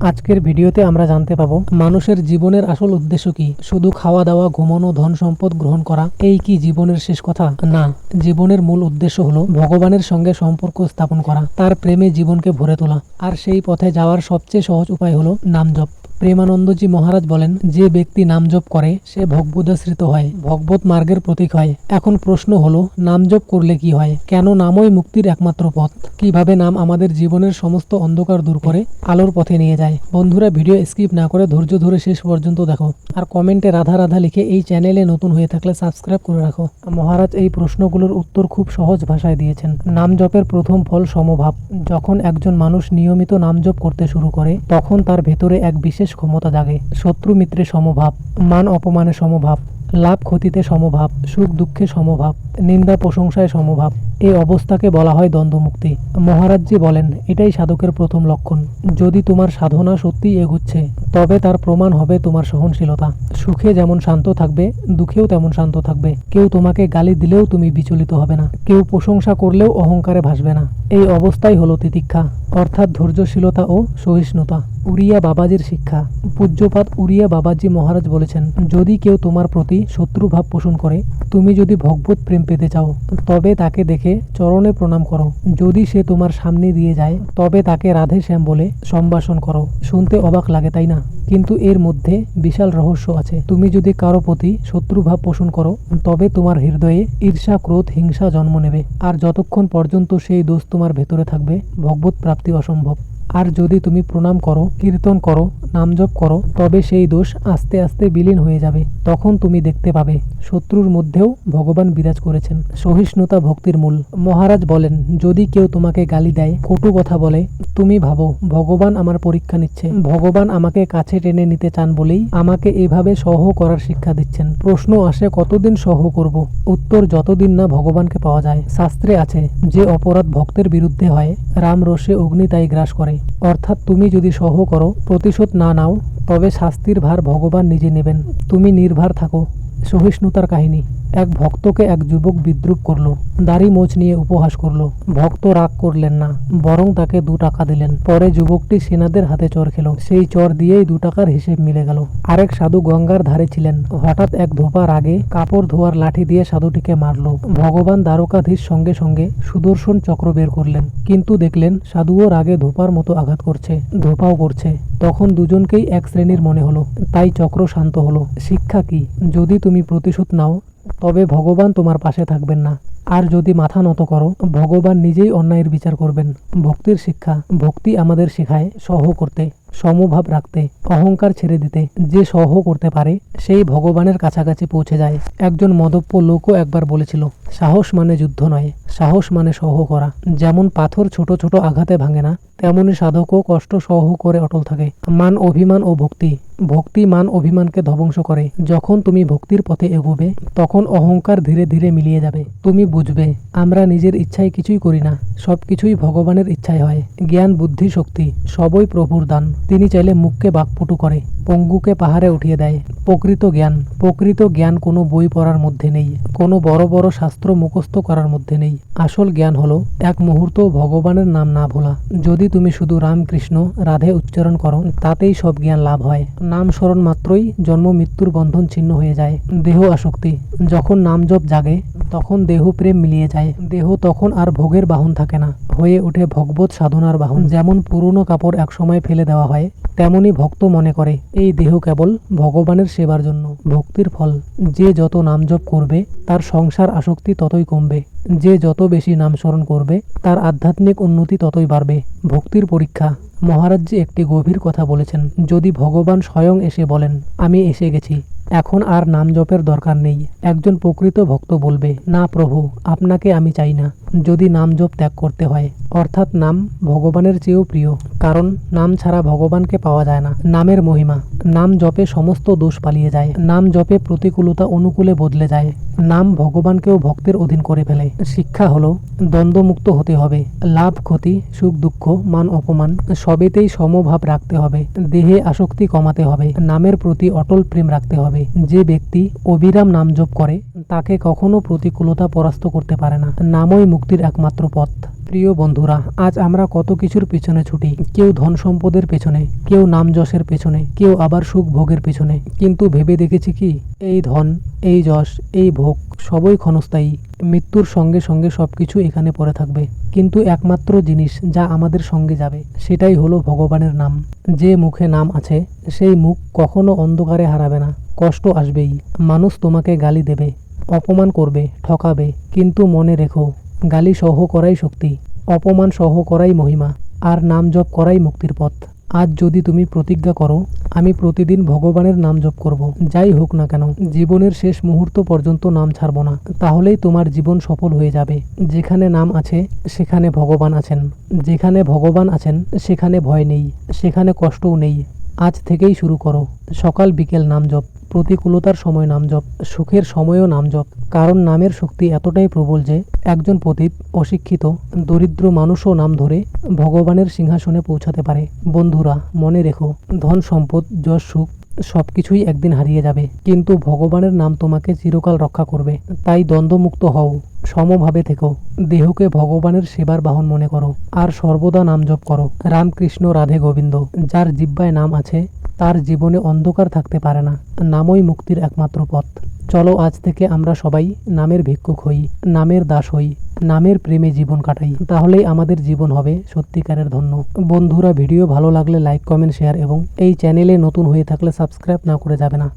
আজকের ভিডিওতে আমরা জানতে পাবো মানুষের জীবনের আসল উদ্দেশ্য কি? শুধু খাওয়া দাওয়া, ঘুমানো, ধন সম্পদ গ্রহণ করা, এই কি জীবনের শেষ কথা? না, জীবনের মূল উদ্দেশ্য হলো ভগবানের সঙ্গে সম্পর্ক স্থাপন করা, তার প্রেমে জীবনকে ভরে তোলা। আর সেই পথে যাওয়ার সবচেয়ে সহজ উপায় হলো নাম জপ। প্রেমানন্দজি মহারাজ বলেন, যে ব্যক্তি নাম জপ করে, সে ভগবদাশ্রিত হয়, ভগবত মার্গের প্রতীক হয়। এখন প্রশ্ন হলো নাম জপ করলে কি হয়? কেন নামই মুক্তির একমাত্র পথ? কীভাবে নাম আমাদের জীবনের সমস্ত অন্ধকার দূর করে আলোর পথে নিয়ে যায়? বন্ধুরা, ভিডিও স্কিপ না করে ধৈর্য ধরে শেষ পর্যন্ত দেখো। আর কমেন্টে রাধা রাধা লিখে এই চ্যানেলে নতুন হয়ে থাকলে সাবস্ক্রাইব করে রাখো। মহারাজ এই প্রশ্নগুলোর উত্তর খুব সহজ ভাষায় দিয়েছেন। নাম জপের প্রথম ফল সমভাব। যখন একজন মানুষ নিয়মিত নাম জপ করতে শুরু করে, তখন তার ভেতরে এক বিশেষ ক্ষমতা জাগে। শত্রু মিত্রে সমভাব, মান অপমানে সমভাব, লাভ ক্ষতিতে সমভাব, সুখ দুঃখে সমভাব, নিন্দা প্রশংসায় সমভাব, এই অবস্থাকে বলা হয় দ্বন্দ্বমুক্তি। মহারাজজি বলেন, এটাই সাধকের প্রথম লক্ষণ। যদি তোমার সাধনা সত্যিই এগুচ্ছে, তবে তার প্রমাণ হবে তোমার সহনশীলতা। সুখে যেমন শান্ত থাকবে, দুঃখেও তেমন শান্ত থাকবে। কেউ তোমাকে গালি দিলেও তুমি বিচলিত হবে না। কেউ প্রশংসা করলেও অহংকারে ভাসবে না। এই অবস্থাই হলো তিতিক্ষা, অর্থাৎ ধৈর্যশীলতা ও সহিষ্ণুতা। উড়িয়া বাবাজির শিক্ষা। পূজ্যপাত উড়িয়া বাবাজি মহারাজ বলেছেন, যদি কেউ তোমার প্রতি শত্রুভাব পোষণ করে, তুমি যদি ভগবত প্রেম পেতে চাও, তবে তাকে দেখে চরণে প্রণাম করো। যদি সে তোমার সামনে দিয়ে যায়, তবে তাকে রাধে শ্যাম বলে সম্ভাষণ করো। শুনতে অবাক লাগে, তাই না? কিন্তু এর মধ্যে বিশাল রহস্য আছে। তুমি যদি কারও প্রতি শত্রুভাব পোষণ করো, তবে তোমার হৃদয়ে ঈর্ষা, ক্রোধ, হিংসা জন্ম নেবে। আর যতক্ষণ পর্যন্ত সেই দোষ তোমার ভেতরে থাকবে, ভগবত প্রাপ্তি অসম্ভব। আর যদি তুমি প্রণাম করো, কীর্তন করো নাম জপ করো, তবে সেই দোষ আস্তে আস্তে বিলীন হয়ে যাবে, তখন তুমি দেখতে পাবে শত্রুর মধ্যেও ভগবান বিরাজ করেছেন। সহিষ্ণুতা ভক্তির মূল। মহারাজ বলেন, যদি কেউ তোমাকে গালি দেয়, কটু কথা বলে, তুমি ভাবো, ভগবান আমার পরীক্ষা নিচ্ছে। ভগবান আমাকে কাছে টেনে নিতে চান বলেই আমাকে এভাবে সহ করার শিক্ষা দিচ্ছেন। প্রশ্ন আসে, কতদিন সহ করব? উত্তর, যতদিন না ভগবানকে পাওয়া যায়। শাস্ত্রে আছে, যে অপরাধ ভক্তের বিরুদ্ধে হয়, রাম রসে অগ্নি তাই গ্রাস করে। অর্থাৎ তুমি যদি সহ করো, প্রতিশোধ না নাও, তবে শাস্তির ভার ভগবান নিজে নেবেন। তুমি নির্ভার থাকো। সহিষ্ণুতার কাহিনী। এক ভক্তকে এক যুবক বিদ্রুপ করল, দাড়ি মোচ নিয়ে উপহাস করল। ভক্ত রাগ করলেন না, বরং তাকে দু টাকা দিলেন। পরে যুবকটি সেনাদের হাতে চর খেলো। সেই চর দিয়েই দু টাকার হিসেব মিলে গেল। আরেক সাধু গঙ্গার ধারে ছিলেন। হঠাৎ এক ধোপার আগে কাপড় ধোয়ার লাঠি দিয়ে সাধুটিকে মারলো। ভগবান দ্বারকাধীশ সঙ্গে সঙ্গে সুদর্শন চক্র বের করলেন। কিন্তু দেখলেন সাধুও রাগে ধোপার মতো আঘাত করছে, ধোপাও করছে। তখন দুজনকেই এক শ্রেণির মনে হলো। তাই চক্র শান্ত হলো। শিক্ষা কি? যদি তুমি প্রতিশোধ নাও তবে ভগবান তোমার পাশে থাকবেন না। আর যদি মাথা নত করো, ভগবান নিজেই অন্যায়ের বিচার করবেন। ভক্তির শিক্ষা, ভক্তি আমাদের শেখায় সহ করতে, সমভাব রাখতে, অহংকার ছেড়ে দিতে। যে সহ করতে পারে, সেই ভগবানের কাছাকাছি পৌঁছে যায়। একজন মদপ্য লোকও একবার বলেছিল, সাহস মানে যুদ্ধ নয়, সাহস মানে সহ করা। যেমন পাথর ছোট ছোট আঘাতে ভাঙে না, তেমনি সাধকও কষ্ট সহ করে অটল থাকে। মান অভিমান ও ভক্তি। ভক্তি মান অভিমানকে ধ্বংস করে। যখন তুমি ভক্তির পথে এগোবে, তখন অহংকার ধীরে ধীরে মিলিয়ে যাবে। তুমি বুঝবে। আমরা নিজের ইচ্ছায় কিছুই করি না। সবকিছুই ভগবানের ইচ্ছায় হয়। জ্ঞান, বুদ্ধি, শক্তি, সবই প্রভুর দান। তিনি চাইলে মুখকে বাকপটু করে, পঙ্গুকে পাহাড়ে উঠিয়ে দেয়। প্রকৃত জ্ঞান প্রকৃত জ্ঞান কোনো বই পড়ার মধ্যে নেই। কোনো বড় বড় শাস্ত্র মুখস্থ করার মধ্যে নেই। আসল জ্ঞান হলো এক মুহূর্ত ভগবানের নাম না ভোলা। যদি তুমি শুধু রামকৃষ্ণ, রাধে উচ্চারণ করো, তাতেই সব জ্ঞান লাভ হয়। নাম স্মরণ মাত্রই জন্ম, মৃত্যুর বন্ধন ছিন্ন হয়ে যায়। দেহ আসক্তি, যখন নাম জপ জাগে, তখন দেহ প্রেম মিলিয়ে যায়। দেহ তখন আর ভোগের বাহন থাকে না। হয়ে ওঠে ভগবত সাধনার বাহন। যেমন পুরনো কাপড় একসময় ফেলে দেওয়া হয়, তেমনি ভক্ত মনে করে, এই দেহ কেবল ভগবানের সেবার জন্য, ভক্তির ফল। যে যত নাম জপ করবে, তার সংসার আসক্তি ততই কমবে। যে যত বেশি নাম স্মরণ করবে, তার আধ্যাত্মিক উন্নতি ততই বাড়বে। ভক্তির পরীক্ষা। মহারাজজি একটি গভীর কথা বলেছেন, যদি ভগবান স্বয়ং এসে বলেন, আমি এসে গেছি এখন আর নাম জপের দরকার নেই। একজন প্রকৃত ভক্ত বলবে, না প্রভু, আপনাকে আমি চাই না। যদি নাম জপ ত্যাগ করতে হয়, অর্থাৎ নাম ভগবানের চেয়েও প্রিয়, কারণ নাম ছাড়া ভগবানকে পাওয়া যায় না। নামের মহিমা, নাম জপে সমস্ত দোষ পালিয়ে যায়। নাম জপে প্রতিকূলতা অনুকূলে বদলে যায়। নাম ভগবানকেও ভক্তের অধীন করে ফেলে। শিক্ষা হলো, দ্বন্দ্বমুক্ত হতে হবে। লাভ, ক্ষতি, সুখ, দুঃখ, মান, অপমান, সবেতেই সমভাব রাখতে হবে। দেহে আসক্তি কমাতে হবে। নামের প্রতি অটল প্রেম রাখতে হবে। যে ব্যক্তি অবিরাম নাম জপ করে, তাকে কখনো প্রতিকূলতা পরাস্ত করতে পারে না। নামই মুক্তির একমাত্র পথ। প্রিয় বন্ধুরা, আজ আমরা কত কিছুর পেছনে ছুটি। কেউ ধন সম্পদের পেছনে, কেউ নাম যশের পেছনে, কেউ আবার সুখ ভোগের পেছনে। কিন্তু ভেবে দেখেছি কি? এই ধন, এই যশ, এই ভোগ সবই ক্ষণস্থায়ী। মৃত্যুর সঙ্গে সঙ্গে সবকিছু এখানে পড়ে থাকবে। কিন্তু একমাত্র জিনিস যা আমাদের সঙ্গে যাবে, সেটাই হলো ভগবানের নাম। যে মুখে নাম আছে, সেই মুখ কখনো অন্ধকারে হারাবে না। কষ্ট আসবেই। মানুষ তোমাকে গালি দেবে, অপমান করবে, ঠকাবে। কিন্তু মনে রেখো গালি সহ করাই শক্তি, অপমান সহ করাই মহিমা, আর নাম জপ করাই মুক্তির পথ। আজ যদি তুমি প্রতিজ্ঞা করো, আমি প্রতিদিন ভগবানের নাম জপ করব। যাই হোক না কেন, জীবনের শেষ মুহূর্ত পর্যন্ত নাম ছাড়ব না। তাহলেই তোমার জীবন সফল হয়ে যাবে। যেখানে নাম আছে, সেখানে ভগবান আছেন। যেখানে ভগবান আছেন, সেখানে ভয় নেই। সেখানে কষ্টও নেই। আজ থেকেই শুরু করো। সকাল, বিকেল নাম জপ, প্রতিকূলতার সময় নাম জপ, সুখের সময়ও নাম জপ। কারণ নামের শক্তি এতটাই প্রবল যে, একজন পতিত অশিক্ষিত, দরিদ্র মানুষও নাম ধরে ভগবানের সিংহাসনে পৌঁছাতে পারে। বন্ধুরা, মনে রেখো, ধন সম্পদ, যশ সুখ সবকিছুই একদিন হারিয়ে যাবে। কিন্তু ভগবানের নাম তোমাকে চিরকাল রক্ষা করবে। তাই দ্বন্দ্বমুক্ত হও, সমভাবে থেকো। দেহকে ভগবানের সেবার বাহন মনে করো। আর সর্বদা নাম জপ করো। রামকৃষ্ণ, রাধে গোবিন্দ, যার জিব্বায় নাম আছে তার জীবনে অন্ধকার থাকতে পারে না। নামই মুক্তির একমাত্র পথ। চলো আজ থেকে আমরা সবাই নামের ভিক্ষুক হই, নামের দাস হই, নামের প্রেমে জীবন কাটাই। তাহলেই আমাদের জীবন হবে সত্যিকারের ধন্য। বন্ধুরা, ভিডিও ভালো লাগলে লাইক কমেন্ট শেয়ার এবং এই চ্যানেলে নতুন হয়ে থাকলে সাবস্ক্রাইব না করে যাবে না।